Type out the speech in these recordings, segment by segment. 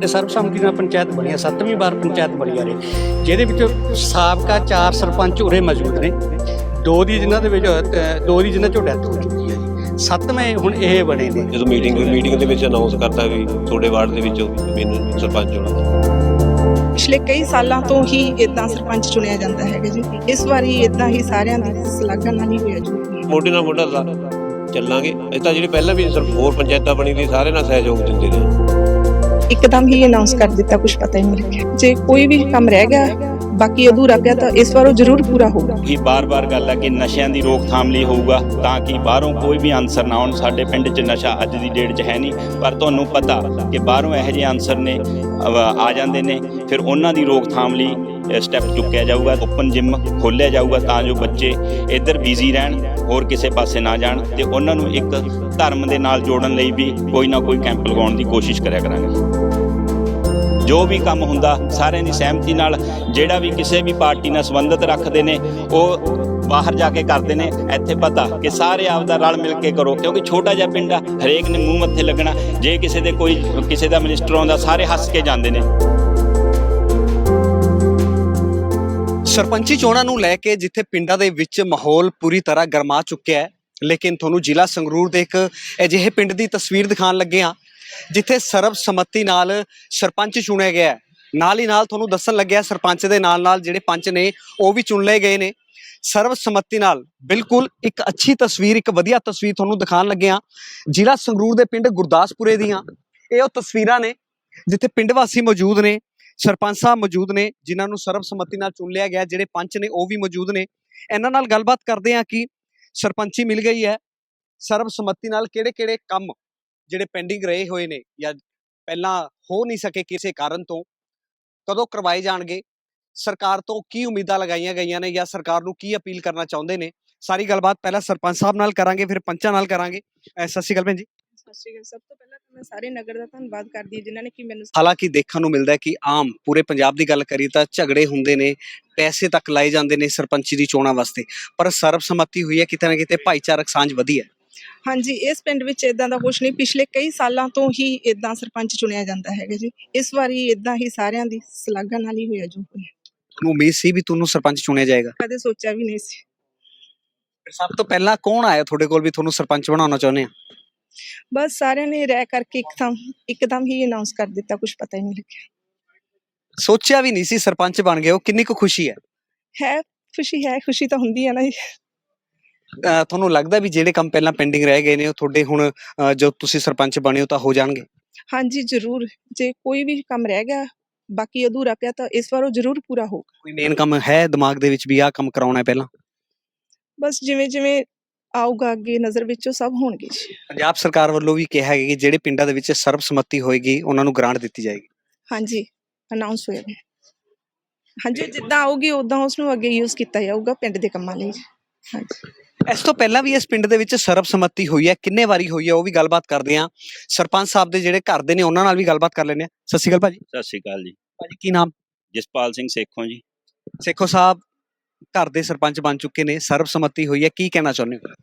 ਤੇ ਸਰਬਸੰਮਤੀ ਨਾਲ ਪੰਚਾਇਤ ਬਣੀ ਸੱਤਵੀਂ ਵਾਰ ਪੰਚਾਇਤ ਬਣੀ ਆ ਰਹੀ ਜਿਹਦੇ ਵਿੱਚ ਸਾਬਕਾ ਚਾਰ ਸਰਪੰਚ ਉਰੇ ਮੌਜੂਦ ਨੇ। ਦੋ ਦੀ ਜਿਨ੍ਹਾਂ ਦੇ ਵਿੱਚ ਦੋ ਦੀ ਜਿਨ੍ਹਾਂ ਚੋਂ ਡੈਥ ਹੋ ਚੁੱਕੀ ਹੈ ਜੀ। ਸੱਤਵੇਂ ਹੁਣ ਇਹ ਬਣੇ ਨੇ। ਜਦੋਂ ਮੀਟਿੰਗ ਹੋਈ ਮੀਟਿੰਗ ਦੇ ਵਿੱਚ ਅਨਾਉਂਸ ਕਰਤਾ ਵੀ ਤੁਹਾਡੇ ਵਾਰਡ ਦੇ ਵਿੱਚੋਂ ਮੈਨੂੰ ਸਰਪੰਚ ਹੋਣਾ। ਪਿਛਲੇ ਕਈ ਸਾਲਾਂ ਤੋਂ ਹੀ ਇਦਾਂ ਸਰਪੰਚ ਚੁਣਿਆ ਜਾਂਦਾ ਹੈਗਾ ਜੀ। ਇਸ ਵਾਰੀ ਇਦਾਂ ਹੀ ਸਾਰਿਆਂ ਦੀ ਸਲਾਘਾ ਨਾਲ ਹੀ ਹੋਇਆ ਜੀ। ਮੋਢੇ ਨਾਲ ਮੋਢਾ ਚੱਲਾਂਗੇ। ਇਹ ਤਾਂ ਜਿਹੜੀ ਪਹਿਲਾਂ ਵੀ ਹੋਰ ਪੰਚਾਇਤਾਂ ਬਣੀ ਦੀ ਸਾਰੇ ਨਾਲ ਸਹਿਯੋਗ ਦਿੰਦੇ ਨੇ। ਇੱਕਦਮ ਹੀ ਅਨਾਉਂਸ ਕਰ ਦਿੱਤਾ ਕੁਝ ਪਤਾ ਹੀ ਨਹੀਂ ਲੱਗਿਆ। ਜੇ ਕੋਈ ਵੀ ਕੰਮ ਰਹਿ ਗਿਆ, ਬਾਕੀ ਅਧੂਰਾ ਪਿਆ ਤਾਂ ਇਸ ਵਾਰ ਉਹ ਜ਼ਰੂਰ ਪੂਰਾ ਹੋਊਗਾ। ਇਹ ਬਾਰ-ਬਾਰ ਗੱਲ ਹੈ ਕਿ ਨਸ਼ਿਆਂ ਦੀ ਰੋਕਥਾਮ ਲਈ ਹੋਊਗਾ, ਤਾਂ ਕਿ ਬਾਹਰੋਂ ਕੋਈ ਵੀ ਆਨਸਰ ਨਾ ਆਉਣ। ਸਾਡੇ ਪਿੰਡ 'ਚ ਨਸ਼ਾ ਅੱਜ ਦੀ ਡੇਟ 'ਚ ਹੈ ਨਹੀਂ, ਪਰ ਤੁਹਾਨੂੰ ਪਤਾ ਕਿ ਬਾਹਰੋਂ ਇਹੋ ਜਿਹੇ ਆਨਸਰ ਨੇ ਆ ਜਾਂਦੇ ਨੇ, ਫਿਰ ਉਹਨਾਂ ਦੀ ਰੋਕਥਾਮ ਲਈ ਸਟੈਪ ਚੁੱਕਿਆ ਜਾਊਗਾ ਓਪਨ ਜਿਮ ਖੋਲ੍ਹਿਆ ਜਾਊਗਾ ਤਾਂ ਜੋ ਬੱਚੇ ਇੱਧਰ ਬਿਜ਼ੀ ਰਹਿਣ, ਹੋਰ ਕਿਸੇ ਪਾਸੇ ਨਾ ਜਾਣ ਤੇ ਉਹਨਾਂ ਨੂੰ ਇੱਕ ਧਰਮ ਦੇ ਨਾਲ ਜੋੜਨ ਲਈ ਵੀ ਕੋਈ ਨਾ ਕੋਈ ਕੈਂਪ ਲਗਾਉਣ ਦੀ ਕੋਸ਼ਿਸ਼ ਕਰਿਆ ਕਰਾਂਗੇ। ਜੋ ਵੀ ਕੰਮ ਹੁੰਦਾ, ਸਾਰਿਆਂ ਦੀ ਸਹਿਮਤੀ ਨਾਲ ਜਿਹੜਾ ਵੀ ਕਿਸੇ ਵੀ ਪਾਰਟੀ ਨਾਲ ਸੰਬੰਧਿਤ ਰੱਖਦੇ ਨੇ, ਉਹ ਬਾਹਰ ਜਾ ਕੇ ਕਰਦੇ ਨੇ। ਇੱਥੇ ਪਤਾ ਕਿ ਸਾਰੇ ਆਪਦਾ ਰਲ ਮਿਲ ਕੇ ਕਰੋ, ਕਿਉਂਕਿ ਛੋਟਾ ਜਿਹਾ ਪਿੰਡ ਆ, ਹਰੇਕ ਨੇ ਮੂੰਹ ਮੱਥੇ ਲੱਗਣਾ। ਜੇ ਕਿਸੇ ਦੇ ਕੋਈ, ਕਿਸੇ ਦਾ ਮਿਨਿਸਟਰ ਆਉਂਦਾ, ਸਾਰੇ ਹੱਸ ਕੇ ਜਾਂਦੇ ਨੇ। ਸਰਪੰਚੀ ਚੋਣਾਂ ਨੂੰ ਲੈ ਕੇ ਜਿੱਥੇ ਪਿੰਡਾਂ ਦੇ ਵਿੱਚ ਮਾਹੌਲ ਪੂਰੀ ਤਰ੍ਹਾਂ ਗਰਮਾ ਚੁੱਕਿਆ ਹੈ, ਲੇਕਿਨ ਤੁਹਾਨੂੰ ਜ਼ਿਲ੍ਹਾ ਸੰਗਰੂਰ ਦੇ ਇੱਕ ਅਜਿਹੇ ਪਿੰਡ ਦੀ ਤਸਵੀਰ ਦਿਖਾਉਣ ਲੱਗੇ ਹਾਂ, ਜਿੱਥੇ ਸਰਬਸੰਮਤੀ ਨਾਲ ਸਰਪੰਚ ਚੁਣਿਆ ਗਿਆ ਹੈ। ਨਾਲ ਹੀ ਨਾਲ ਤੁਹਾਨੂੰ ਦੱਸਣ ਲੱਗਿਆ ਸਰਪੰਚ ਦੇ ਨਾਲ ਨਾਲ ਜਿਹੜੇ ਪੰਚ ਨੇ, ਉਹ ਵੀ ਚੁਣ ਲਏ ਗਏ ਨੇ। ਸਰਬਸੰਮਤੀ ਨਾਲ ਬਿਲਕੁਲ ਇੱਕ ਅੱਛੀ ਤਸਵੀਰ, ਇੱਕ ਵਧੀਆ ਤਸਵੀਰ ਤੁਹਾਨੂੰ ਦਿਖਾਉਣ ਲੱਗੇ ਹਾਂ। ਜ਼ਿਲ੍ਹਾ ਸੰਗਰੂਰ ਦੇ ਪਿੰਡ ਗੁਰਦਾਸਪੁਰੇ ਦੀਆਂ ਇਹ ਉਹ ਤਸਵੀਰਾਂ ਨੇ, ਜਿੱਥੇ ਪਿੰਡ ਵਾਸੀ ਮੌਜੂਦ ਨੇ। ਸਰਪੰਚ ਸਾਹਿਬ ਮੌਜੂਦ ਨੇ, ਜਿਨ੍ਹਾਂ ਨੂੰ ਸਰਬਸੰਮਤੀ ਨਾਲ ਚੁਣ ਲਿਆ ਗਿਆ, ਜਿਹੜੇ ਪੰਚ ਨੇ, ਉਹ ਵੀ ਮੌਜੂਦ ਨੇ। ਇਹਨਾਂ ਨਾਲ ਗੱਲਬਾਤ ਕਰਦੇ ਹਾਂ ਕਿ ਸਰਪੰਚੀ ਮਿਲ ਗਈ ਹੈ। ਸਰਬਸੰਮਤੀ ਨਾਲ ਕਿਹੜੇ-ਕਿਹੜੇ ਕੰਮ ਜਿਹੜੇ ਪੈਂਡਿੰਗ ਰਹੇ ਹੋਏ ਨੇ ਜਾਂ ਪਹਿਲਾਂ ਹੋ ਨਹੀਂ ਸਕੇ ਕਿਸੇ ਕਾਰਨ ਤੋਂ, ਕਦੋਂ ਕਰਵਾਏ ਜਾਣਗੇ, ਸਰਕਾਰ ਤੋਂ ਕੀ ਉਮੀਦਾਂ ਲਗਾਈਆਂ ਗਈਆਂ ਨੇ ਜਾਂ ਸਰਕਾਰ ਨੂੰ ਕੀ ਅਪੀਲ ਕਰਨਾ ਚਾਹੁੰਦੇ ਨੇ, ਸਾਰੀ ਗੱਲਬਾਤ ਪਹਿਲਾਂ ਸਰਪੰਚ ਸਾਹਿਬ ਨਾਲ ਕਰਾਂਗੇ, ਫਿਰ ਪੰਚਾਂ ਨਾਲ ਕਰਾਂਗੇ। ਸਤਿ ਸ਼੍ਰੀ ਅਕਾਲ ਭੈਣ ਜੀ। ਸਤਿ ਸ਼੍ਰੀ ਅਕਾਲ। ਸਭ ਤੋਂ ਪਹਿਲਾਂ ਤਾਂ ਮੈਂ ਸਾਰੇ ਨਗਰ ਦਾ ਧੰਨਵਾਦ ਕਰਦੀ ਹਾਂ ਜਿਨ੍ਹਾਂ ਨੇ ਕਿ ਮੈਨੂੰ ਹਾਲਾਂਕਿ ਦੇਖਣ ਨੂੰ ਮਿਲਦਾ ਹੈ ਕਿ ਆਮ ਪੂਰੇ ਪੰਜਾਬ ਦੀ ਗੱਲ ਕਰੀ ਤਾਂ ਝਗੜੇ ਹੁੰਦੇ ਨੇ ਪੈਸੇ ਤੱਕ ਲਾਏ ਜਾਂਦੇ ਨੇ ਸਰਪੰਚੀ ਦੀ ਚੋਣਾਂ ਵਾਸਤੇ ਪਰ ਸਰਬਸੰਮਤੀ ਹੋਈ ਹੈ ਕਿਤੇ ਨਾ ਕਿਤੇ ਭਾਈਚਾਰਕ ਸਾਂਝ ਵਧੀ ਹੈ। ਹਾਂਜੀ ਇਸ ਪਿੰਡ ਵਿੱਚ ਇਦਾਂ ਦਾ ਕੁਝ ਨਹੀਂ। ਪਿਛਲੇ ਕਈ ਸਾਲਾਂ ਤੋਂ ਹੀ ਇਦਾਂ ਸਰਪੰਚ ਚੁਣਿਆ ਜਾਂਦਾ ਹੈਗਾ ਜੀ। ਇਸ ਵਾਰੀ ਇਦਾਂ ਹੀ ਸਾਰਿਆਂ ਦੀ ਸਲਾਘਾ ਨਾਲ ਹੀ ਹੋਇਆ ਜੋ ਹੋਇਆ ਤੁਹਾਨੂੰ ਉਮੀਦ ਸੀ ਵੀ ਤੁਹਾਨੂੰ ਸਰਪੰਚ ਚੁਣਿਆ ਜਾਏਗਾ? ਕਦੇ ਸੋਚਿਆ ਵੀ ਨਹੀਂ ਸੀ। ਸਭ ਤੋਂ ਪਹਿਲਾਂ ਕੌਣ ਆਇਆ ਤੁਹਾਡੇ ਕੋਲ ਵੀ ਤੁਹਾਨੂੰ ਸਰਪੰਚ ਬਣਾਉਣਾ ਚਾਹੁੰਦੇ ਆ? ਬਸ ਸਾਰਿਆਂ ਨੇ ਰਹਿ ਕਰਕੇ ਇੱਕਦਮ ਇੱਕਦਮ ਹੀ ਅਨਾਉਂਸ ਕਰ ਦਿੱਤਾ ਕੁਝ ਪਤਾ ਹੀ ਨਹੀਂ ਲੱਗਿਆ। ਸੋਚਿਆ ਵੀ ਨਹੀਂ ਸੀ ਸਰਪੰਚ ਬਣ ਗਏ ਹੋ ਕਿੰਨੀ ਕੁ ਖੁਸ਼ੀ ਹੈ? ਹੈ ਖੁਸ਼ੀ ਹੈ ਖੁਸ਼ੀ ਤਾਂ ਹੁੰਦੀ ਹੈ ਨਾ ਜੀ। ਅਹ ਤੁਹਾਨੂੰ ਲੱਗਦਾ ਵੀ ਜਿਹੜੇ ਕੰਮ ਪਹਿਲਾਂ ਪੈਂਡਿੰਗ ਰਹਿ ਗਏ ਨੇ ਉਹ ਤੁਹਾਡੇ ਹੁਣ ਅਹ ਜਦੋਂ ਤੁਸੀਂ ਸਰਪੰਚ ਬਣੇ ਹੋ ਤਾਂ ਹੋ ਜਾਣਗੇ? ਹਾਂਜੀ ਜ਼ਰੂਰ। ਜੇ ਕੋਈ ਵੀ ਕੰਮ ਰਹਿ ਗਿਆ ਬਾਕੀ ਅਧੂਰਾ ਪਿਆ ਤਾਂ ਇਸ ਵਾਰ ਉਹ ਜ਼ਰੂਰ ਪੂਰਾ ਹੋਊਗਾ। ਕੋਈ ਮੇਨ ਕੰਮ ਹੈ ਦਿਮਾਗ ਦੇ ਵਿੱਚ ਵੀ ਆਹ ਕੰਮ ਕਰਾਉਣਾ ਹੈ ਪਹਿਲਾਂ? ਬਸ ਜਿਵੇਂ ਜਿਵੇਂ ਆਊਗਾ ਅੱਗੇ ਨਜ਼ਰ ਵਿੱਚ ਉਹ ਸਭ ਹੋਣਗੇ ਜੀ। ਪੰਜਾਬ ਸਰਕਾਰ ਵੱਲੋਂ ਵੀ ਕਿਹਾ ਗਿਆ ਕਿ ਜਿਹੜੇ ਪਿੰਡਾਂ ਦੇ ਵਿੱਚ ਸਰਬਸੰਮਤੀ ਹੋਏਗੀ ਉਹਨਾਂ ਨੂੰ ਗ੍ਰਾਂਟ ਦਿੱਤੀ ਜਾਏਗੀ। ਹਾਂਜੀ ਅਨਾਉਂਸ ਹੋਇਆ ਹੈ ਹਾਂਜੀ ਜਿੱਦਾਂ ਆਊਗੀ ਉਦਾਂ ਉਸ ਨੂੰ ਅੱਗੇ ਯੂਜ਼ ਕੀਤਾ ਜਾਊਗਾ ਪਿੰਡ ਦੇ ਕੰਮਾਂ ਲਈ। ਹਾਂਜੀ। ਇਸ ਤੋਂ ਪਹਿਲਾਂ ਵੀ ਇਸ ਪਿੰਡ ਦੇ ਵਿੱਚ ਸਰਬਸੰਮਤੀ ਹੋਈ ਹੈ ਕਿੰਨੇ ਵਾਰੀ ਹੋਈ ਹੈ ਉਹ ਵੀ ਗੱਲਬਾਤ ਕਰਦੇ ਹਾਂ। ਸਰਪੰਚ ਸਾਹਿਬ ਦੇ ਜਿਹੜੇ ਘਰ ਦੇ ਨੇ ਉਹਨਾਂ ਨਾਲ ਵੀ ਗੱਲਬਾਤ ਕਰ ਲੈਂਦੇ ਹਾਂ। ਸਤਿ ਸ਼੍ਰੀ ਅਕਾਲ ਭਾਜੀ। ਸਤਿ ਸ਼੍ਰੀ ਅਕਾਲ ਜੀ। ਭਾਜੀ ਕੀ ਨਾਮ? ਜਸਪਾਲ ਸਿੰਘ ਸੇਖੋਂ ਜੀ। ਸੇਖੋ ਸਾਹਿਬ ਘਰ ਦੇ ਸਰਪੰਚ ਬਣ ਚੁੱਕੇ ਨੇ, ਸਰਬਸੰਮਤੀ ਹੋਈ ਹੈ, ਕੀ ਕਹਿਣਾ ਚਾਹੁੰਦੇ ਹੋ?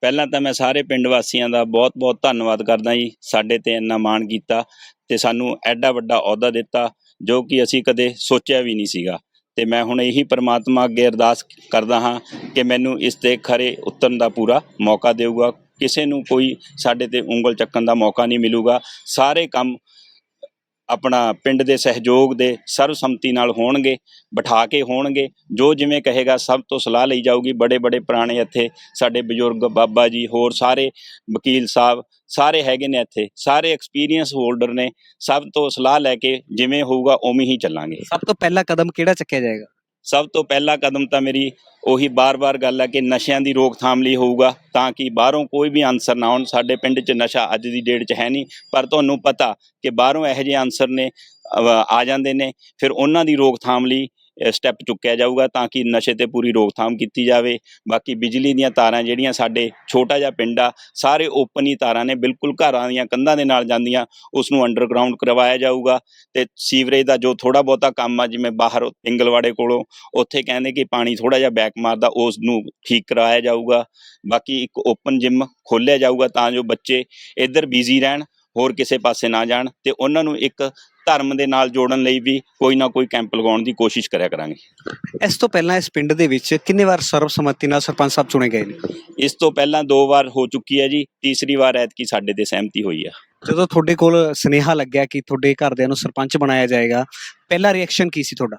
ਪਹਿਲਾਂ ਤਾਂ ਮੈਂ ਸਾਰੇ ਪਿੰਡ ਵਾਸੀਆਂ ਦਾ ਬਹੁਤ-ਬਹੁਤ ਧੰਨਵਾਦ ਕਰਦਾ ਜੀ, ਸਾਡੇ ਤੇ ਇੰਨਾ ਮਾਣ ਕੀਤਾ ਤੇ ਸਾਨੂੰ ਐਡਾ ਵੱਡਾ ਅਹੁਦਾ ਦਿੱਤਾ, ਜੋ ਕਿ ਅਸੀਂ ਕਦੇ ਸੋਚਿਆ ਵੀ ਨਹੀਂ ਸੀਗਾ। ਤੇ ਮੈਂ ਹੁਣ ਇਹੀ ਪ੍ਰਮਾਤਮਾ ਅੱਗੇ ਅਰਦਾਸ ਕਰਦਾ ਹਾਂ ਕਿ ਮੈਨੂੰ ਇਸ ਤੇ ਖਰੇ ਉਤਰਨ ਦਾ ਪੂਰਾ ਮੌਕਾ ਦੇਊਗਾ। ਕਿਸੇ ਨੂੰ ਕੋਈ ਸਾਡੇ ਤੇ ਉਂਗਲ ਚੱਕਣ ਦਾ ਮੌਕਾ ਨਹੀਂ ਮਿਲੂਗਾ। ਸਾਰੇ ਕੰਮ ਆਪਣਾ ਪਿੰਡ ਦੇ ਸਹਿਯੋਗ ਦੇ ਸਰਵਸੰਮਤੀ ਨਾਲ ਹੋਣਗੇ, ਬਿਠਾ ਕੇ ਹੋਣਗੇ। ਜੋ ਜਿਵੇਂ ਕਹੇਗਾ, ਸਭ ਤੋਂ ਸਲਾਹ ਲਈ ਜਾਊਗੀ। ਬੜੇ ਬੜੇ ਪੁਰਾਣੇ ਇੱਥੇ ਸਾਡੇ ਬਜ਼ੁਰਗ ਬਾਬਾ ਜੀ, ਹੋਰ ਸਾਰੇ ਵਕੀਲ ਸਾਹਿਬ, ਸਾਰੇ ਹੈਗੇ ਨੇ ਇੱਥੇ। ਸਾਰੇ ਐਕਸਪੀਰੀਅੰਸ ਹੋਲਡਰ ਨੇ। ਸਭ ਤੋਂ ਸਲਾਹ ਲੈ ਕੇ ਜਿਵੇਂ ਹੋਊਗਾ, ਉਵੇਂ ਹੀ ਚੱਲਾਂਗੇ। ਸਭ ਤੋਂ ਪਹਿਲਾ ਕਦਮ ਕਿਹੜਾ ਚੱਕਿਆ ਜਾਏਗਾ? ਸਭ ਤੋਂ ਪਹਿਲਾ ਕਦਮ ਤਾਂ ਮੇਰੀ ਉਹੀ ਬਾਰ-ਬਾਰ ਗੱਲ ਹੈ ਕਿ ਨਸ਼ਿਆਂ ਦੀ ਰੋਕਥਾਮ ਲਈ ਹੋਊਗਾ, ਤਾਂ ਕਿ ਬਾਹਰੋਂ ਕੋਈ ਵੀ ਆਨਸਰ ਨਾ ਆਉਣ। ਸਾਡੇ ਪਿੰਡ 'ਚ ਨਸ਼ਾ ਅੱਜ ਦੀ ਡੇਟ 'ਚ ਹੈ ਨਹੀਂ, ਪਰ ਤੁਹਾਨੂੰ ਪਤਾ ਕਿ ਬਾਹਰੋਂ ਇਹੋ ਜਿਹੇ ਆਨਸਰ ਨੇ ਆ ਜਾਂਦੇ ਨੇ, ਫਿਰ ਉਹਨਾਂ ਦੀ ਰੋਕਥਾਮ ਲਈ ਸਟੈਪ ਚੁੱਕਿਆ ਜਾਊਗਾ ਤਾਂ ਕਿ ਨਸ਼ੇ ਤੇ ਪੂਰੀ ਰੋਕਥਾਮ ਕੀਤੀ ਜਾਵੇ। ਬਾਕੀ ਬਿਜਲੀ ਦੀਆਂ ਤਾਰਾਂ ਜਿਹੜੀਆਂ ਸਾਡੇ ਛੋਟਾ ਜਿਹਾ ਪਿੰਡ ਆ, ਸਾਰੇ ਓਪਨ ਹੀ ਤਾਰਾਂ ਨੇ, ਬਿਲਕੁਲ ਘਰਾਂ ਦੀਆਂ ਕੰਧਾਂ ਦੇ ਨਾਲ ਜਾਂਦੀਆਂ, ਉਸ ਨੂੰ ਅੰਡਰਗਰਾਉਂਡ ਕਰਵਾਇਆ ਜਾਊਗਾ। ਤੇ ਸੀਵਰੇਜ ਦਾ ਜੋ ਥੋੜਾ ਬਹੁਤਾ ਕੰਮ ਆ, ਜਿਵੇਂ ਬਾਹਰ ਇੰਗਲਵਾੜੇ ਕੋਲੋਂ, ਉੱਥੇ ਕਹਿੰਦੇ ਕਿ ਪਾਣੀ ਥੋੜਾ ਜਿਹਾ ਬੈਕ ਮਾਰਦਾ, ਉਸ ਨੂੰ ਠੀਕ ਕਰਾਇਆ ਜਾਊਗਾ। ਬਾਕੀ ਇੱਕ ਓਪਨ ਜਿਮ ਖੋਲ੍ਹਿਆ ਜਾਊਗਾ ਤਾਂ ਜੋ ਬੱਚੇ ਇੱਧਰ ਬਿਜ਼ੀ ਰਹਿਣ ਹੋਰ ਕਿਸੇ ਪਾਸੇ ਨਾ ਜਾਣ ਤੇ ਉਹਨਾਂ ਨੂੰ ਇੱਕ ਧਰਮ ਦੇ ਨਾਲ ਜੋੜਨ ਲਈ ਵੀ ਕੋਈ ਨਾ ਕੋਈ ਕੈਂਪ ਲਗਾਉਣ ਦੀ ਕੋਸ਼ਿਸ਼ ਕਰਿਆ ਕਰਾਂਗੇ। ਇਸ ਤੋਂ ਪਹਿਲਾਂ ਇਸ ਪਿੰਡ ਦੇ ਵਿੱਚ ਕਿੰਨੇ ਵਾਰ ਸਰਬਸੰਮਤੀ ਨਾਲ ਸਰਪੰਚ ਸਾਹਿਬ ਚੁਣੇ ਗਏ ਨੇ? ਇਸ ਤੋਂ ਪਹਿਲਾਂ ਦੋ ਵਾਰ ਹੋ ਚੁੱਕੀ ਹੈ ਜੀ ਤੀਸਰੀ ਵਾਰ ਐਤਕੀ ਸਾਡੇ ਤੇ ਸਹਿਮਤੀ ਹੋਈ ਹੈ ਜਦੋਂ ਤੁਹਾਡੇ ਕੋਲ ਸੁਨੇਹਾ ਲੱਗਿਆ ਕਿ ਤੁਹਾਡੇ ਘਰਦਿਆਂ ਨੂੰ ਸਰਪੰਚ ਬਣਾਇਆ ਜਾਏਗਾ ਪਹਿਲਾ ਰਿਐਕਸ਼ਨ ਕੀ ਸੀ ਤੁਹਾਡਾ?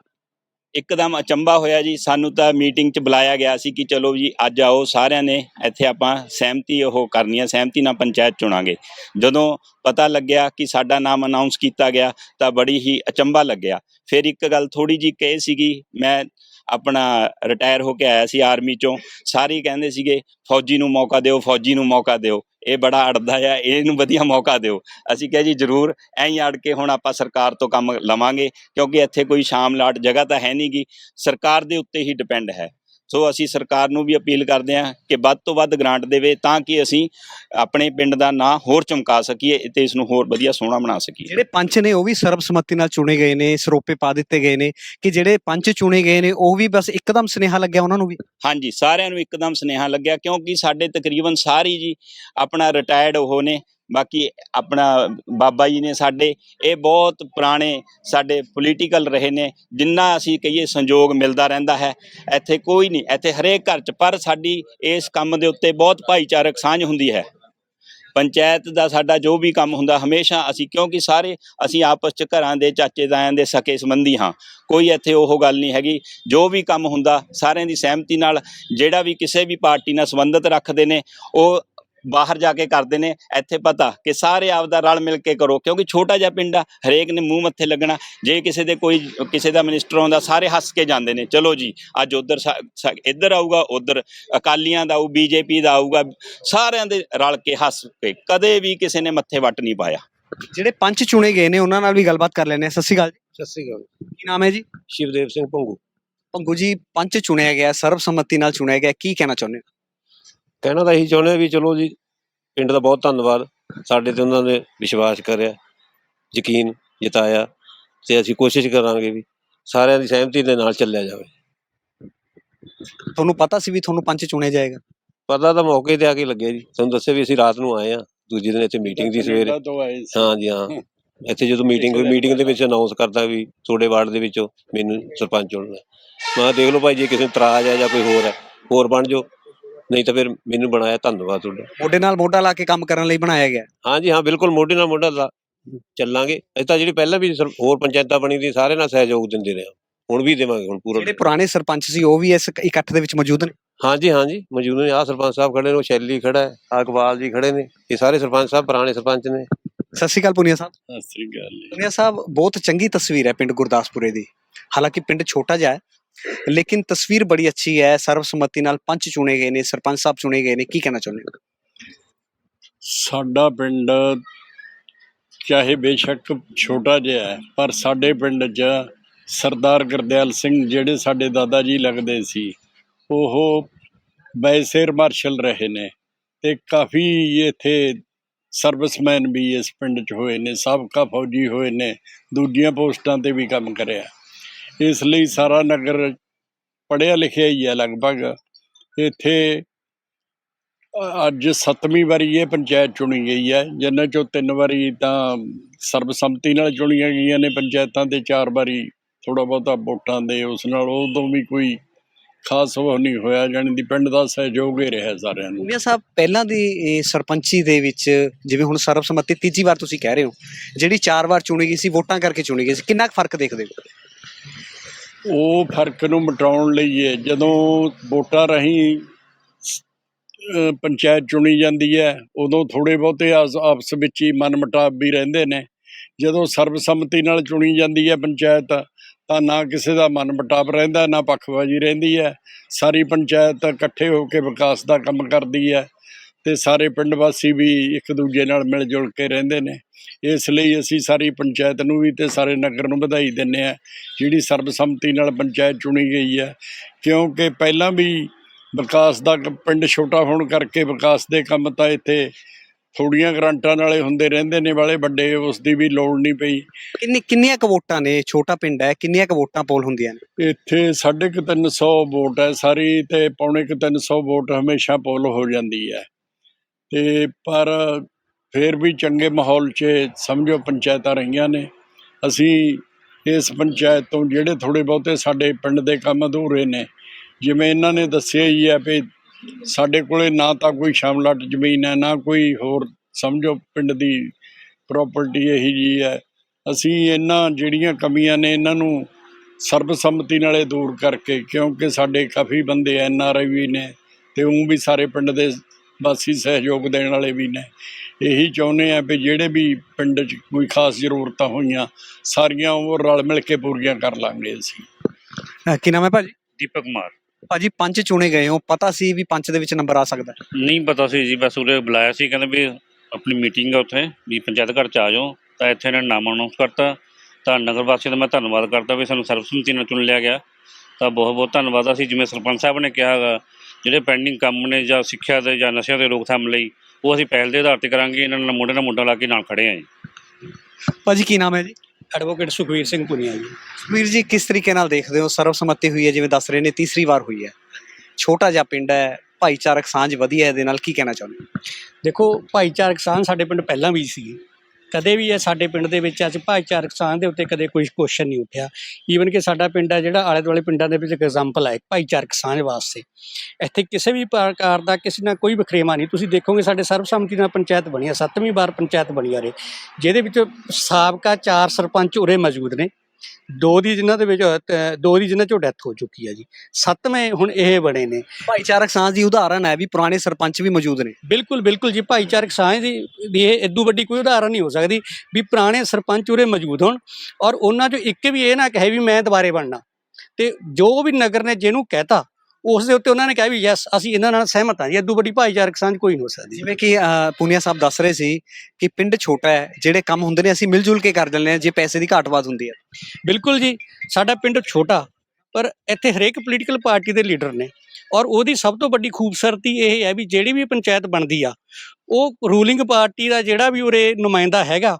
ਇੱਕਦਮ ਅਚੰਭਾ ਹੋਇਆ ਜੀ। ਸਾਨੂੰ ਤਾਂ ਮੀਟਿੰਗ 'ਚ ਬੁਲਾਇਆ ਗਿਆ ਸੀ ਕਿ ਚਲੋ ਜੀ, ਅੱਜ ਆਓ ਸਾਰਿਆਂ ਨੇ। ਇੱਥੇ ਆਪਾਂ ਸਹਿਮਤੀ ਉਹ ਕਰਨੀ ਹੈ ਸਹਿਮਤੀ ਨਾਲ ਪੰਚਾਇਤ ਚੁਣਾਂਗੇ। ਜਦੋਂ ਪਤਾ ਲੱਗਿਆ ਕਿ ਸਾਡਾ ਨਾਮ ਅਨਾਉਂਸ ਕੀਤਾ ਗਿਆ, ਤਾਂ ਬੜੀ ਹੀ ਅਚੰਭਾ ਲੱਗਿਆ। ਫਿਰ ਇੱਕ ਗੱਲ ਥੋੜੀ ਜੀ ਕਹੇ ਸੀਗੀ, ਮੈਂ ਆਪਣਾ ਰਿਟਾਇਰ ਹੋ ਕੇ ਆਇਆ ਸੀ ਆਰਮੀ ਚੋਂ। ਸਾਰੇ ਕਹਿੰਦੇ ਸੀਗੇ, ਫੌਜੀ ਨੂੰ ਮੌਕਾ ਦਿਓ, ਫੌਜੀ ਨੂੰ ਮੌਕਾ ਦਿਓ। ਇਹ ਬੜਾ ਅੜਦਾ ਆ, ਇਹਨੂੰ ਵਧੀਆ ਮੌਕਾ ਦਿਓ। ਅਸੀਂ ਕਿਹਾ ਜੀ, ਜ਼ਰੂਰ, ਐਂ ਹੀ ਅੜ ਕੇ ਹੁਣ ਆਪਾਂ ਸਰਕਾਰ ਤੋਂ ਕੰਮ ਲਵਾਂਗੇ, ਕਿਉਂਕਿ ਇੱਥੇ ਕੋਈ ਸ਼ਾਮ ਲਾਟ ਜਗ੍ਹਾ ਤਾਂ ਹੈ ਨਹੀਂਗੀ ਸਰਕਾਰ ਦੇ ਉੱਤੇ ਹੀ ਡਿਪੈਂਡ ਹੈ। ਸੋ ਅਸੀਂ ਸਰਕਾਰ ਨੂੰ ਵੀ ਅਪੀਲ ਕਰਦੇ ਹਾਂ ਕਿ ਵੱਧ ਤੋਂ ਵੱਧ ਗ੍ਰਾਂਟ ਦੇਵੇ ਤਾਂ ਕਿ ਅਸੀਂ ਆਪਣੇ ਪਿੰਡ ਦਾ ਨਾਂ ਹੋਰ ਚਮਕਾ ਸਕੀਏ ਤੇ ਇਸ ਨੂੰ ਹੋਰ ਵਧੀਆ ਸੋਹਣਾ ਬਣਾ ਸਕੀਏ। ਜਿਹੜੇ ਪੰਚ ਨੇ ਉਹ ਵੀ ਸਰਬਸੰਮਤੀ ਨਾਲ ਚੁਣੇ ਗਏ ਨੇ ਸਰੋਪੇ ਪਾ ਦਿੱਤੇ ਗਏ ਨੇ ਕਿ ਜਿਹੜੇ ਪੰਚ ਚੁਣੇ ਗਏ ਨੇ ਉਹ ਵੀ ਬਸ ਇੱਕਦਮ ਸੁਨੇਹਾ ਲੱਗਿਆ ਉਹਨਾਂ ਨੂੰ ਵੀ? ਹਾਂਜੀ ਸਾਰਿਆਂ ਨੂੰ ਇੱਕਦਮ ਸੁਨੇਹਾ ਲੱਗਿਆ ਕਿਉਂਕਿ ਸਾਡੇ ਤਕਰੀਬਨ ਸਾਰੀ ਜੀ ਆਪਣਾ ਰਿਟਾਇਰਡ ਉਹ ਨੇ ਬਾਕੀ ਆਪਣਾ ਬਾਬਾ ਜੀ ਨੇ ਸਾਡੇ, ਇਹ ਬਹੁਤ ਪੁਰਾਣੇ ਸਾਡੇ ਪੋਲੀਟੀਕਲ ਰਹੇ ਨੇ, ਜਿੰਨਾ ਅਸੀਂ ਕਹੀਏ ਸੰਯੋਗ ਮਿਲਦਾ ਰਹਿੰਦਾ ਹੈ। ਇੱਥੇ ਕੋਈ ਨਹੀਂ, ਇੱਥੇ ਹਰੇਕ ਘਰ 'ਚ, ਪਰ ਸਾਡੀ ਇਸ ਕੰਮ ਦੇ ਉੱਤੇ ਬਹੁਤ ਭਾਈਚਾਰਕ ਸਾਂਝ ਹੁੰਦੀ ਹੈ। ਪੰਚਾਇਤ ਦਾ ਸਾਡਾ ਜੋ ਵੀ ਕੰਮ ਹੁੰਦਾ, ਹਮੇਸ਼ਾ ਅਸੀਂ, ਕਿਉਂਕਿ ਸਾਰੇ ਅਸੀਂ ਆਪਸ 'ਚ ਘਰਾਂ ਦੇ, ਚਾਚੇ ਦਾਇਆਂ ਦੇ ਸਕੇ ਸੰਬੰਧੀ ਹਾਂ। ਕੋਈ ਇੱਥੇ ਉਹ ਗੱਲ ਨਹੀਂ ਹੈਗੀ। ਜੋ ਵੀ ਕੰਮ ਹੁੰਦਾ, ਸਾਰਿਆਂ ਦੀ ਸਹਿਮਤੀ ਨਾਲ, ਜਿਹੜਾ ਵੀ ਕਿਸੇ ਵੀ ਪਾਰਟੀ ਨਾਲ ਸੰਬੰਧਿਤ ਰੱਖਦੇ ਨੇ, ਉਹ ਬਾਹਰ ਜਾ ਕੇ ਕਰਦੇ ਨੇ ਇੱਥੇ ਪਤਾ ਕਿ ਸਾਰੇ ਆਪਦਾ ਰਲ ਮਿਲ ਕੇ ਕਰੋ ਕਿਉਂਕਿ ਛੋਟਾ ਜਿਹਾ ਪਿੰਡ ਆ ਹਰੇਕ ਨੇ ਮੂੰਹ ਮੱਥੇ ਲੱਗਣਾ ਜੇ ਕਿਸੇ ਦੇ ਕੋਈ ਕਿਸੇ ਦਾ ਮਿਨਿਸਟਰ ਆਉਂਦਾ ਸਾਰੇ ਹੱਸ ਕੇ ਜਾਂਦੇ ਨੇ ਚਲੋ ਜੀ ਅੱਜ ਉਧਰ ਇੱਧਰ ਆਊਗਾ ਉਧਰ ਅਕਾਲੀਆਂ ਦਾ ਆਊ ਬੀਜੇਪੀ ਦਾ ਆਊਗਾ ਸਾਰਿਆਂ ਦੇ ਰਲ ਕੇ ਹੱਸ ਕੇ ਕਦੇ ਵੀ ਕਿਸੇ ਨੇ ਮੱਥੇ ਵੱਟ ਨਹੀਂ ਪਾਇਆ। ਜਿਹੜੇ ਪੰਚ ਚੁਣੇ ਗਏ ਨੇ ਉਹਨਾਂ ਨਾਲ ਵੀ ਗੱਲਬਾਤ ਕਰ ਲੈਂਦੇ ਹਾਂ। ਸਤਿ ਸ਼੍ਰੀ ਅਕਾਲ ਜੀ। ਸਤਿ ਸ੍ਰੀ ਅਕਾਲ। ਕੀ ਨਾਮ ਹੈ ਜੀ? ਸ਼ਿਵਦੇਵ ਸਿੰਘ ਭੰਗੂ। ਪੰਗੂ ਜੀ ਪੰਚ ਚੁਣਿਆ ਗਿਆ ਸਰਬਸੰਮਤੀ ਨਾਲ ਚੁਣਿਆ ਗਿਆ ਕੀ ਕਹਿਣਾ ਚਾਹੁੰਦੇ ਹੋ? ਕਹਿਣਾ ਤਾਂ ਇਹੀ ਚਾਹੁੰਦੇ ਵੀ ਚਲੋ ਜੀ ਪਿੰਡ ਦਾ ਬਹੁਤ ਧੰਨਵਾਦ। ਸਾਡੇ ਤੇ ਉਹਨਾਂ ਨੇ ਵਿਸ਼ਵਾਸ ਕਰਿਆ ਯਕੀਨ ਜਤਾਇਆ ਤੇ ਅਸੀਂ ਕੋਸ਼ਿਸ਼ ਕਰਾਂਗੇ ਵੀ ਸਾਰਿਆਂ ਦੀ ਸਹਿਮਤੀ ਦੇ ਨਾਲ ਚੱਲਿਆ ਜਾਵੇ। ਤੁਹਾਨੂੰ ਪਤਾ ਸੀ ਵੀ ਤੁਹਾਨੂੰ ਪੰਚ ਚੁਣਿਆ ਜਾਏਗਾ? ਪਤਾ ਤਾਂ ਮੌਕੇ ਤੇ ਆ ਕੇ ਲੱਗਿਆ ਜੀ। ਤੁਹਾਨੂੰ ਦੱਸਿਆ ਵੀ ਅਸੀਂ ਰਾਤ ਨੂੰ ਆਏ ਆ ਦੂਜੇ ਦਿਨ ਇੱਥੇ ਮੀਟਿੰਗ ਦੀ ਸਵੇਰੇ। ਹਾਂ ਜੀ ਹਾਂ। ਇੱਥੇ ਜਦੋਂ ਮੀਟਿੰਗ ਹੋਈ ਮੀਟਿੰਗ ਦੇ ਵਿੱਚ ਅਨਾਉਂਸ ਕਰਤਾ ਵੀ ਤੁਹਾਡੇ ਵਾਰਡ ਦੇ ਵਿੱਚੋਂ ਮੈਨੂੰ ਸਰਪੰਚ ਚੁਣਨਾ। ਮੈਂ ਕਿਹਾ ਦੇਖ ਲਓ ਭਾਈ ਜੇ ਕਿਸੇ ਨੂੰ ਇਤਰਾਜ਼ ਹੈ ਜਾਂ ਕੋਈ ਹੋਰ ਹੈ ਹੋਰ ਬਣ ਜਾਓ। ਨਹੀਂ ਤਾਂ ਫਿਰ ਮੈਨੂੰ ਬਣਾਇਆ ਧੰਨਵਾਦ ਤੁਹਾਡਾ। ਮੋਢੇ ਨਾਲ ਮੋਢਾ ਲਾ ਕੇ ਕੰਮ ਕਰਨ ਲਈ ਬਣਾਇਆ ਗਿਆ। ਹਾਂ ਜੀ ਹਾਂ ਬਿਲਕੁਲ ਮੋਢੇ ਨਾਲ ਮੋਢਾ ਲਾ ਚੱਲਾਂਗੇ। ਅਸੀਂ ਤਾਂ ਜਿਹੜੀ ਪਹਿਲਾਂ ਵੀ ਸਰ- ਹੋਰ ਪੰਚਾਇਤਾਂ ਬਣੀ ਦੀ ਸਾਰੇ ਨਾਲ ਸਹਿਯੋਗ ਦਿੰਦੇ ਰਹੇ ਹਾਂ। ਹੁਣ ਵੀ ਦੇਵਾਂਗੇ ਹੁਣ ਪੂਰਾ। ਜਿਹੜੇ ਪੁਰਾਣੇ ਸਰਪੰਚ ਸੀ ਉਹ ਵੀ ਇਸ ਇਕੱਠ ਦੇ ਵਿੱਚ ਮੌਜੂਦ ਨੇ? ਹਾਂ ਜੀ ਹਾਂ ਜੀ ਮੌਜੂਦ ਨੇ। ਆਹ ਸਰਪੰਚ ਸਾਹਿਬ ਖੜੇ ਨੇ ਉਹ ਸ਼ੈਲੀ ਖੜਾ ਹੈ ਆਹ ਇਕਬਾਲ ਜੀ ਖੜੇ ਨੇ। ਇਹ ਸਾਰੇ ਸਰਪੰਚ ਸਾਹਿਬ ਪੁਰਾਣੇ ਸਰਪੰਚ ਨੇ। ਸਤਿ ਸ਼੍ਰੀ ਅਕਾਲ ਪੁਨੀਆ ਸਾਹਿਬ। ਸਤਿ ਸ੍ਰੀ ਅਕਾਲ। ਪੁਨੀਆ ਸਾਹਿਬ ਬਹੁਤ ਚੰਗੀ ਤਸਵੀਰ ਹੈ ਪਿੰਡ ਗੁਰਦਾਸਪੁਰੇ ਦੀ। ਹਾਲਾਂਕਿ ਪਿੰਡ ਛੋਟਾ ਜਿਹਾ ਹੈ ਲੇਕਿਨ ਤਸਵੀਰ ਬੜੀ ਅੱਛੀ ਹੈ, ਸਰਬਸੰਮਤੀ ਨਾਲ ਪੰਚ ਚੁਣੇ ਗਏ ਨੇ, ਸਰਪੰਚ ਸਾਹਿਬ ਚੁਣੇ ਗਏ ਨੇ, ਕੀ ਕਹਿਣਾ ਚਾਹੁੰਦੇ ਹੋ? ਸਾਡਾ ਪਿੰਡ ਚਾਹੇ ਬੇਸ਼ੱਕ ਛੋਟਾ ਜਿਹਾ ਹੈ, ਪਰ ਸਾਡੇ ਪਿੰਡ 'ਚ ਸਰਦਾਰ ਗੁਰਦਿਆਲ ਸਿੰਘ ਜਿਹੜੇ ਸਾਡੇ ਦਾਦਾ ਜੀ ਲੱਗਦੇ ਸੀ, ਉਹ ਬੈਸੇਰ ਮਾਰਸ਼ਲ ਰਹੇ ਨੇ ਤੇ ਕਾਫੀ ਇੱਥੇ ਸਰਵਿਸਮੈਨ ਵੀ ਇਸ ਪਿੰਡ 'ਚ ਹੋਏ ਨੇ, ਸਾਬਕਾ ਫੌਜੀ ਹੋਏ ਨੇ, ਦੂਜੀਆਂ ਪੋਸਟਾਂ ਤੇ ਵੀ ਕੰਮ ਕਰਿਆ। ਇਸ ਲਈ ਸਾਰਾ ਨਗਰ ਪੜ੍ਹਿਆ ਲਿਖਿਆ ਹੀ ਹੈ ਲਗਭਗ। ਇੱਥੇ ਅੱਜ ਸੱਤਵੀਂ ਵਾਰੀ ਇਹ ਪੰਚਾਇਤ ਚੁਣੀ ਗਈ ਹੈ ਜਿਨ੍ਹਾਂ ਚੋਂ ਤਿੰਨ ਵਾਰੀ ਤਾਂ ਸਰਬਸੰਮਤੀ ਨਾਲ ਚੁਣੀਆਂ ਗਈਆਂ ਨੇ ਪੰਚਾਇਤਾਂ ਤੇ ਚਾਰ ਵਾਰੀ ਥੋੜਾ ਬਹੁਤਾ ਵੋਟਾਂ ਦੇ, ਉਸ ਨਾਲ ਉਦੋਂ ਵੀ ਕੋਈ ਖਾਸ ਉਹ ਨਹੀਂ ਹੋਇਆ, ਜਾਣੀ ਦੀ ਪਿੰਡ ਦਾ ਸਹਿਯੋਗ ਹੀ ਰਿਹਾ ਸਾਰਿਆਂ ਨੂੰ। ਪੁਨੀਆ ਸਾਹਿਬ, ਪਹਿਲਾਂ ਦੀ ਇਹ ਸਰਪੰਚੀ ਦੇ ਵਿੱਚ ਜਿਵੇਂ ਹੁਣ ਸਰਬਸੰਮਤੀ ਤੀਜੀ ਵਾਰ ਤੁਸੀਂ ਕਹਿ ਰਹੇ ਹੋ, ਜਿਹੜੀ ਚਾਰ ਵਾਰ ਚੁਣੀ ਗਈ ਸੀ, ਵੋਟਾਂ ਕਰਕੇ ਚੁਣੀ ਗਈ ਸੀ, ਕਿੰਨਾ ਕੁ ਫ਼ਰਕ ਦੇਖਦੇ ਹੋ? ਉਹ ਫ਼ਰਕ ਨੂੰ ਮਿਟਾਉਣ ਲਈ ਹੈ। ਜਦੋਂ ਵੋਟਾਂ ਰਾਹੀਂ ਪੰਚਾਇਤ ਚੁਣੀ ਜਾਂਦੀ ਹੈ, ਉਦੋਂ ਥੋੜੇ ਬਹੁਤੇ ਆਪਸ ਵਿੱਚ ਹੀ ਮਨਮਟਾਵ ਵੀ ਰਹਿੰਦੇ ਨੇ। ਜਦੋਂ ਸਰਬਸੰਮਤੀ ਨਾਲ ਚੁਣੀ ਜਾਂਦੀ ਹੈ ਪੰਚਾਇਤ, ਤਾਂ ਨਾ ਕਿਸੇ ਦਾ ਮਨਮਟਾਵ ਰਹਿੰਦਾ, ਨਾ ਪੱਖਵਾਜੀ ਰਹਿੰਦੀ ਹੈ। ਸਾਰੀ ਪੰਚਾਇਤ ਇਕੱਠੇ ਹੋ ਕੇ ਵਿਕਾਸ ਦਾ ਕੰਮ ਕਰਦੀ ਹੈ। ਤੇ ਸਾਰੇ ਪਿੰਡ ਵਾਸੀ ਵੀ ਇੱਕ ਦੂਜੇ ਨਾਲ ਮਿਲ ਜੁਲ ਕੇ ਰਹਿੰਦੇ ਨੇ। ਇਸ ਲਈ ਅਸੀਂ ਸਾਰੀ ਪੰਚਾਇਤ ਨੂੰ ਵੀ ਤੇ ਸਾਰੇ ਨਗਰ ਨੂੰ ਵਧਾਈ ਦਿੰਦੇ ਹਾਂ ਜਿਹੜੀ ਸਰਬਸੰਮਤੀ ਨਾਲ ਪੰਚਾਇਤ ਚੁਣੀ ਗਈ ਹੈ। ਕਿਉਂਕਿ ਪਹਿਲਾਂ ਵੀ ਵਿਕਾਸ ਦਾ ਪਿੰਡ ਛੋਟਾ ਹੋਣ ਕਰਕੇ ਵਿਕਾਸ ਦੇ ਕੰਮ ਤਾਂ ਇੱਥੇ ਥੋੜੀਆਂ ਗਰੰਟਾਂ ਨਾਲੇ ਹੁੰਦੇ ਰਹਿੰਦੇ ਨੇ ਵਾਲੇ ਵੱਡੇ ਉਸ ਦੀ ਵੀ ਲੋੜ ਨਹੀਂ ਪਈ। ਕਿੰਨੀ ਕਿੰਨੀਆਂ ਵੋਟਾਂ ਨੇ? ਛੋਟਾ ਪਿੰਡ ਹੈ ਕਿੰਨੀਆਂ ਵੋਟਾਂ ਪੋਲ ਹੁੰਦੀਆਂ ਨੇ? ਇੱਥੇ ਸਾਢੇ ਕੁ ਤਿੰਨ ਸੌ ਵੋਟ ਹੈ ਸਾਰੀ ਤੇ ਪੌਣੇ ਕੁ ਤਿੰਨ ਸੌ ਵੋਟ ਹਮੇਸ਼ਾ ਪੋਲ ਹੋ ਜਾਂਦੀ ਹੈ। ਤੇ ਪਰ ਫਿਰ ਵੀ ਚੰਗੇ ਮਾਹੌਲ 'ਚ ਸਮਝੋ ਪੰਚਾਇਤਾਂ ਰਹੀਆਂ ਨੇ। ਅਸੀਂ ਇਸ ਪੰਚਾਇਤ ਤੋਂ ਜਿਹੜੇ ਥੋੜੇ ਬਹੁਤੇ ਸਾਡੇ ਪਿੰਡ ਦੇ ਕੰਮ ਅਧੂਰੇ ਨੇ, ਜਿਵੇਂ ਇਹਨਾਂ ਨੇ ਦੱਸਿਆ ਹੀ ਹੈ ਵੀ ਸਾਡੇ ਕੋਲੇ ਨਾ ਤਾਂ ਕੋਈ ਸ਼ਾਮਲਾਟ ਜ਼ਮੀਨ ਹੈ, ਨਾ ਕੋਈ ਹੋਰ ਸਮਝੋ ਪਿੰਡ ਦੀ ਪ੍ਰਾਪਰਟੀ ਇਹੀ ਜੀ ਹੈ। ਅਸੀਂ ਇਹਨਾਂ ਜਿਹੜੀਆਂ ਕਮੀਆਂ ਨੇ ਇਹਨਾਂ ਨੂੰ ਸਰਬਸੰਮਤੀ ਨਾਲੇ ਦੂਰ ਕਰਕੇ, ਕਿਉਂਕਿ ਸਾਡੇ ਕਾਫੀ ਬੰਦੇ ਐਨ ਆਰ ਆਈ ਵੀ ਨੇ ਤੇ ਉਹ ਵੀ ਸਾਰੇ ਪਿੰਡ ਦੇ ਵਾਸੀ ਸਹਿਯੋਗ ਦੇਣ ਵਾਲੇ ਵੀ ਨੇ। ਇਹੀ ਚਾਹੁੰਦੇ ਆ ਵੀ ਜਿਹੜੇ ਵੀ ਪਿੰਡ 'ਚ ਕੋਈ ਖਾਸ ਜ਼ਰੂਰਤਾਂ ਹੋਈਆਂ ਸਾਰੀਆਂ ਉਹ ਰਲ ਮਿਲ ਕੇ ਪੂਰੀਆਂ ਕਰ ਲਾਂਗੇ ਅਸੀਂ। ਅਹ ਕੀ ਨਾਮ ਹੈ ਭਾਜੀ? ਦੀਪਕ ਕੁਮਾਰ। ਭਾਜੀ ਪੰਚ ਚੁਣੇ ਗਏ ਹੋ। ਪਤਾ ਸੀ ਵੀ ਪੰਚ ਦੇ ਵਿੱਚ ਨੰਬਰ ਆ ਸਕਦਾ ਹੈ। ਨਹੀਂ ਪਤਾ ਸੀ ਜੀ ਬਸ ਉਰੇ ਬੁਲਾਇਆ ਸੀ। ਕਹਿੰਦੇ ਵੀ ਆਪਣੀ ਮੀਟਿੰਗ ਆ ਉੱਥੇ ਵੀ ਪੰਚਾਇਤ ਘਰ ਚ ਆ ਜਾਓ। ਤਾਂ ਇੱਥੇ ਇਹਨਾਂ ਨੇ ਨਾਮ ਅਨਾਉਂਸ ਕਰਤਾ। ਤਾਂ ਨਗਰ ਵਾਸੀਆਂ ਦਾ ਮੈਂ ਧੰਨਵਾਦ ਕਰਦਾ ਵੀ ਸਾਨੂੰ ਸਰਬਸੰਮਤੀ ਨਾਲ ਚੁਣ ਲਿਆ ਗਿਆ। ਤਾਂ ਬਹੁਤ ਬਹੁਤ ਧੰਨਵਾਦ। ਅਸੀਂ ਜਿਵੇਂ ਸਰਪੰਚ ਸਾਹਿਬ ਨੇ ਕਿਹਾ ਗਾ ਜਿਹੜੇ ਪੈਂਡਿੰਗ ਕੰਮ ਨੇ ਜਾਂ ਸਿੱਖਿਆ ਦੇ ਜਾਂ ਨਸ਼ਿਆਂ ਦੇ ਰੋਕਥਾਮ ਲਈ ਉਹ ਅਸੀਂ ਪਹਿਲ ਦੇ ਆਧਾਰ ਤੇ ਕਰਾਂਗੇ ਇਹਨਾਂ ਨਾਲ ਮੁੰਡੇ ਨਾਲ ਮੁੰਡਾ ਲਾ ਕੇ ਨਾਲ ਖੜੇ ਆਂ ਜੀ। ਭਾਜੀ ਕੀ ਨਾਮ ਹੈ ਜੀ? ਐਡਵੋਕੇਟ ਸੁਖਵੀਰ ਸਿੰਘ ਪੁਨੀਆ ਜੀ। ਵੀਰ ਜੀ ਕਿਸ ਤਰੀਕੇ ਨਾਲ ਦੇਖਦੇ ਹੋ? ਸਰਵਸੰਮਤੀ ਹੋਈ ਹੈ ਜਿਵੇਂ ਦੱਸ ਰਹੇ ਨੇ ਤੀਸਰੀ ਵਾਰ ਹੋਈ ਹੈ। ਛੋਟਾ ਜਿਹਾ ਪਿੰਡ ਹੈ ਭਾਈਚਾਰਕ ਸਾਂਝ ਵਧੀਆ ਹੈ ਇਹਦੇ ਨਾਲ ਕੀ ਕਹਿਣਾ ਚਾਹੁੰਦੇ ਹੋ? ਦੇਖੋ ਭਾਈਚਾਰਕ ਸਾਂਝ ਸਾਡੇ ਪਿੰਡ ਪਹਿਲਾਂ ਵੀ ਸੀ ਕਦੇ ਵੀ ਇਹ ਸਾਡੇ ਪਿੰਡ ਦੇ ਵਿੱਚ ਅੱਜ ਭਾਈਚਾਰਕ ਸਾਂਝ ਦੇ ਉੱਤੇ ਕਦੇ ਕੋਈ ਕੁਐਸਚਨ ਨਹੀਂ ਉੱਠਿਆ। ਈਵਨ ਕਿ ਸਾਡਾ ਪਿੰਡ ਹੈ ਜਿਹੜਾ ਆਲੇ ਦੁਆਲੇ ਪਿੰਡਾਂ ਦੇ ਵਿੱਚ ਇੱਕ ਐਗਜ਼ਾਮਪਲ ਹੈ ਭਾਈਚਾਰਕ ਸਾਂਝ ਵਾਸਤੇ। ਇੱਥੇ ਕਿਸੇ ਵੀ ਪ੍ਰਕਾਰ ਦਾ ਕਿਸੇ ਨਾਲ ਕੋਈ ਵਖਰੇਵਾ ਨਹੀਂ। ਤੁਸੀਂ ਦੇਖੋਗੇ ਸਾਡੇ ਸਰਬਸੰਮਤੀ ਨਾਲ ਪੰਚਾਇਤ ਬਣੀ ਹੈ, ਸੱਤਵੀਂ ਵਾਰ ਪੰਚਾਇਤ ਬਣੀ ਆ ਰੇ। ਜਿਹਦੇ ਵਿੱਚ ਸਾਬਕਾ ਚਾਰ ਸਰਪੰਚ ਉਰੇ ਮੌਜੂਦ ਨੇ। ਦੋ ਦੀ ਜਿਨ੍ਹਾਂ ਦੇ ਵਿੱਚ ਦੋ ਦੀ ਜਿਨ੍ਹਾਂ ਚੋਂ ਡੈਥ ਹੋ ਚੁੱਕੀ ਹੈ ਜੀ। ਸੱਤਵੇਂ ਹੁਣ ਇਹ ਬਣੇ ਨੇ। ਭਾਈਚਾਰਕ ਸਾਂਝ ਦੀ ਉਦਾਹਰਨ ਹੈ ਵੀ ਪੁਰਾਣੇ ਸਰਪੰਚ ਵੀ ਮੌਜੂਦ ਨੇ। ਬਿਲਕੁਲ ਬਿਲਕੁਲ ਜੀ ਭਾਈਚਾਰਕ ਸਾਂਝ ਦੀ ਦੀ ਇਹ ਇਦੋਂ ਵੱਡੀ ਕੋਈ ਉਦਾਹਰਨ ਨਹੀਂ ਹੋ ਸਕਦੀ ਵੀ ਪੁਰਾਣੇ ਸਰਪੰਚ ਉਰੇ ਮੌਜੂਦ ਹੋਣ ਔਰ ਉਹਨਾਂ ਚੋਂ ਇੱਕ ਵੀ ਇਹ ਨਾ ਕਹੇ ਵੀ ਮੈਂ ਦੁਬਾਰੇ ਬਣਨਾ। ਤੇ ਜੋ ਵੀ ਨਗਰ ਨੇ ਜਿਹਨੂੰ ਕਹਿਤਾ ਉਸ ਦੇ ਉੱਤੇ ਉਹਨਾਂ ਨੇ ਕਿਹਾ ਵੀ ਯੈਸ ਅਸੀਂ ਇਹਨਾਂ ਨਾਲ ਸਹਿਮਤ ਹਾਂ ਜੀ ਇਦੋਂ ਵੱਡੀ ਭਾਈਚਾਰਕ ਸਾਂਝ ਕੋਈ ਨਹੀਂ ਹੋ ਸਕਦੀ। ਜਿਵੇਂ ਕਿ ਪੂਨੀਆ ਸਾਹਿਬ ਦੱਸ ਰਹੇ ਸੀ ਕਿ ਪਿੰਡ ਛੋਟਾ ਹੈ ਜਿਹੜੇ ਕੰਮ ਹੁੰਦੇ ਨੇ ਅਸੀਂ ਮਿਲ ਜੁਲ ਕੇ ਕਰ ਦਿੰਦੇ ਹਾਂ ਜੇ ਪੈਸੇ ਦੀ ਘਾਟ ਵਾਧ ਹੁੰਦੀ ਹੈ। ਬਿਲਕੁਲ ਜੀ ਸਾਡਾ ਪਿੰਡ ਛੋਟਾ ਪਰ ਇੱਥੇ ਹਰੇਕ ਪੋਲੀਟੀਕਲ ਪਾਰਟੀ ਦੇ ਲੀਡਰ ਨੇ। ਔਰ ਉਹਦੀ ਸਭ ਤੋਂ ਵੱਡੀ ਖੂਬਸੂਰਤੀ ਇਹ ਹੈ ਵੀ ਜਿਹੜੀ ਵੀ ਪੰਚਾਇਤ ਬਣਦੀ ਆ ਉਹ ਰੂਲਿੰਗ ਪਾਰਟੀ ਦਾ ਜਿਹੜਾ ਵੀ ਉਰੇ ਨੁਮਾਇੰਦਾ ਹੈਗਾ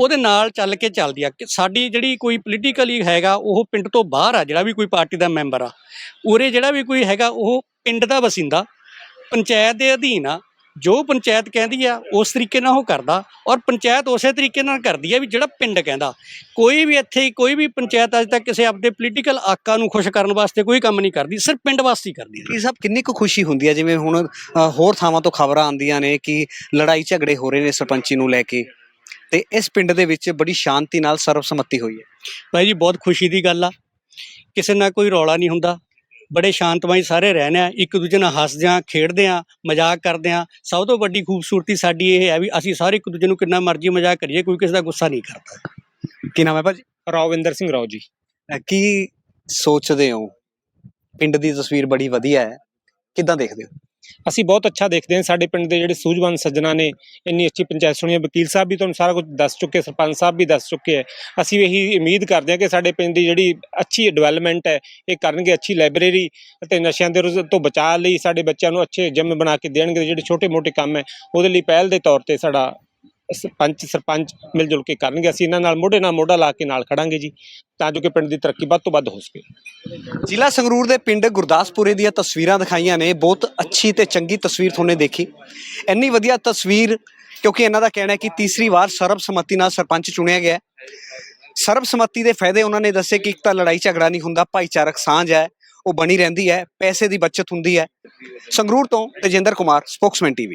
ਉਹਦੇ ਨਾਲ ਚੱਲ ਕੇ ਚੱਲਦੀ ਆ। ਕਿ ਸਾਡੀ ਜਿਹੜੀ ਕੋਈ ਪੋਲੀਟੀਕਲੀ ਹੈਗਾ, ਉਹ ਪਿੰਡ ਤੋਂ ਬਾਹਰ ਆ, ਜਿਹੜਾ ਵੀ ਕੋਈ ਪਾਰਟੀ ਦਾ ਮੈਂਬਰ ਆ। ਉਰੇ ਜਿਹੜਾ ਵੀ ਕੋਈ ਹੈਗਾ, ਉਹ ਪਿੰਡ ਦਾ ਵਸਿੰਦਾ, ਪੰਚਾਇਤ ਦੇ ਅਧੀਨ ਆ। ਜੋ ਪੰਚਾਇਤ ਕਹਿੰਦੀ ਆ, ਉਸ ਤਰੀਕੇ ਨਾਲ ਉਹ ਕਰਦਾ ਔਰ ਪੰਚਾਇਤ ਉਸੇ ਤਰੀਕੇ ਨਾਲ ਕਰਦੀ ਆ ਵੀ ਜਿਹੜਾ ਪਿੰਡ ਕਹਿੰਦਾ। ਕੋਈ ਵੀ ਇੱਥੇ ਕੋਈ ਵੀ ਪੰਚਾਇਤ ਅੱਜ ਤੱਕ ਕਿਸੇ ਆਪਦੇ ਪੋਲੀਟੀਕਲ ਆਕਾ ਨੂੰ ਖੁਸ਼ ਕਰਨ ਵਾਸਤੇ ਕੋਈ ਕੰਮ ਨਹੀਂ ਕਰਦੀ, ਸਿਰਫ ਪਿੰਡ ਵਾਸਤੇ ਹੀ ਕਰਦੀ ਹੈ ਇਹ ਸਭ ਕਿੰਨੀ ਕੁ ਖੁਸ਼ੀ ਹੁੰਦੀ ਹੈ ਜਿਵੇਂ ਹੁਣ ਹੋਰ ਥਾਵਾਂ ਤੋਂ ਖਬਰਾਂ ਆਉਂਦੀਆਂ ਨੇ ਕਿ ਲੜਾਈ ਝਗੜੇ ਹੋ ਰਹੇ ਨੇ ਸਰਪੰਚੀ ਨੂੰ ਲੈ ਕੇ। ਤੇ ਇਸ ਪਿੰਡ ਦੇ ਵਿੱਚ ਬੜੀ ਸ਼ਾਂਤੀ ਨਾਲ ਸਰਬਸੰਮਤੀ ਹੋਈ ਹੈ। ਭਾਈ ਜੀ ਬਹੁਤ ਖੁਸ਼ੀ ਦੀ ਗੱਲ ਆ। ਕਿਸੇ ਨਾਲ ਕੋਈ ਰੌਲਾ ਨਹੀਂ ਹੁੰਦਾ। ਬੜੇ ਸ਼ਾਂਤਮਈ ਸਾਰੇ ਰਹਿੰਦੇ ਆ। ਇੱਕ ਦੂਜੇ ਨਾਲ ਹੱਸਦੇ ਆ ਖੇਡਦੇ ਆ ਮਜ਼ਾਕ ਕਰਦੇ ਆ। ਸਭ ਤੋਂ ਵੱਡੀ ਖੂਬਸੂਰਤੀ ਸਾਡੀ ਇਹ ਹੈ ਵੀ ਅਸੀਂ ਸਾਰੇ ਇੱਕ ਦੂਜੇ ਨੂੰ ਕਿੰਨਾ ਮਰਜ਼ੀ ਮਜ਼ਾਕ ਕਰੀਏ ਕੋਈ ਕਿਸੇ ਦਾ ਗੁੱਸਾ ਨਹੀਂ ਕਰਦਾ। ਕੀ ਨਾਮ ਹੈ ਭਾਜੀ? ਰਾਵਿੰਦਰ ਸਿੰਘ ਰਾਓ ਜੀ। ਕੀ ਸੋਚਦੇ ਹੋ? ਪਿੰਡ ਦੀ ਤਸਵੀਰ ਬੜੀ ਵਧੀਆ ਹੈ। ਕਿੱਦਾਂ ਦੇਖਦੇ ਹੋ? ਅਸੀਂ ਬਹੁਤ ਅੱਛਾ ਦੇਖਦੇ ਹਾਂ ਸਾਡੇ ਪਿੰਡ ਦੇ ਜਿਹੜੇ ਸੂਝਵਾਨ ਸੱਜਣਾ ਨੇ, ਇੰਨੀ ਅੱਛੀ ਪੰਚਾਇਤ ਸੁਣੀ ਹੈ, ਵਕੀਲ ਸਾਹਿਬ ਵੀ ਤੁਹਾਨੂੰ ਸਾਰਾ ਕੁਝ ਦੱਸ ਚੁੱਕੇ ਸਰਪੰਚ ਸਾਹਿਬ ਵੀ ਦੱਸ ਚੁੱਕੇ ਹੈ ਅਸੀਂ ਇਹੀ ਉਮੀਦ ਕਰਦੇ ਹਾਂ ਕਿ ਸਾਡੇ ਪਿੰਡ ਦੀ ਜਿਹੜੀ ਅੱਛੀ ਡਿਵੈਲਪਮੈਂਟ ਹੈ, ਇਹ ਕਰਨਗੇ ਅੱਛੀ ਲਾਇਬ੍ਰੇਰੀ ਅਤੇ ਨਸ਼ਿਆਂ ਦੇ ਰੁਝ- ਤੋਂ ਬਚਾਅ ਲਈ ਸਾਡੇ ਬੱਚਿਆਂ ਨੂੰ ਅੱਛੇ ਜਿਮ ਬਣਾ ਕੇ ਦੇਣਗੇ, ਜਿਹੜੇ ਛੋਟੇ-ਮੋਟੇ ਕੰਮ ਹੈ, ਉਹਦੇ ਲਈ ਪਹਿਲ ਦੇ ਤੌਰ ਤੇ ਸਾਡਾ ਸਰਪੰਚ ਸਰਪੰਚ ਮਿਲ ਜੁਲ ਕੇ ਕਰਨਗੇ, ਅਸੀਂ ਇਹਨਾਂ ਨਾਲ ਮੋਢੇ ਨਾਲ ਮੋਢਾ ਲਾ ਕੇ ਨਾਲ ਖੜਾਂਗੇ ਜੀ, ਤਾਂ ਜੋ ਕਿ ਪਿੰਡ ਦੀ ਤਰੱਕੀ ਵੱਧ ਤੋਂ ਵੱਧ ਹੋ ਸਕੇ। ਜ਼ਿਲ੍ਹਾ ਸੰਗਰੂਰ ਦੇ ਪਿੰਡ ਗੁਰਦਾਸਪੁਰੇ ਦੀਆਂ ਤਸਵੀਰਾਂ ਦਿਖਾਈਆਂ ਨੇ, ਬਹੁਤ ਅੱਛੀ ਤੇ ਚੰਗੀ ਤਸਵੀਰ ਤੁਹਾਨੂੰ ਦੇਖੀ। ਇੰਨੀ ਵਧੀਆ ਤਸਵੀਰ, ਕਿਉਂਕਿ ਇਹਨਾਂ ਦਾ ਕਹਿਣਾ ਹੈ ਕਿ ਤੀਸਰੀ ਵਾਰ ਸਰਬਸੰਮਤੀ ਨਾਲ ਸਰਪੰਚ ਚੁਣਿਆ ਗਿਆ ਸਰਬਸੰਮਤੀ ਦੇ ਫਾਇਦੇ ਉਹਨਾਂ ਨੇ ਦੱਸੇ ਕਿ ਇੱਕ ਤਾਂ ਲੜਾਈ ਝਗੜਾ ਨਹੀਂ ਹੁੰਦਾ, ਭਾਈਚਾਰਕ ਸਾਂਝ ਹੈ, ਉਹ ਬਣੀ ਰਹਿੰਦੀ ਹੈ, ਪੈਸੇ ਦੀ ਬਚਤ ਹੁੰਦੀ ਹੈ। ਸੰਗਰੂਰ ਤੋਂ ਤੇਜਿੰਦਰ ਕੁਮਾਰ, ਸਪੋਕਸਮੈਨ ਟੀਵੀ।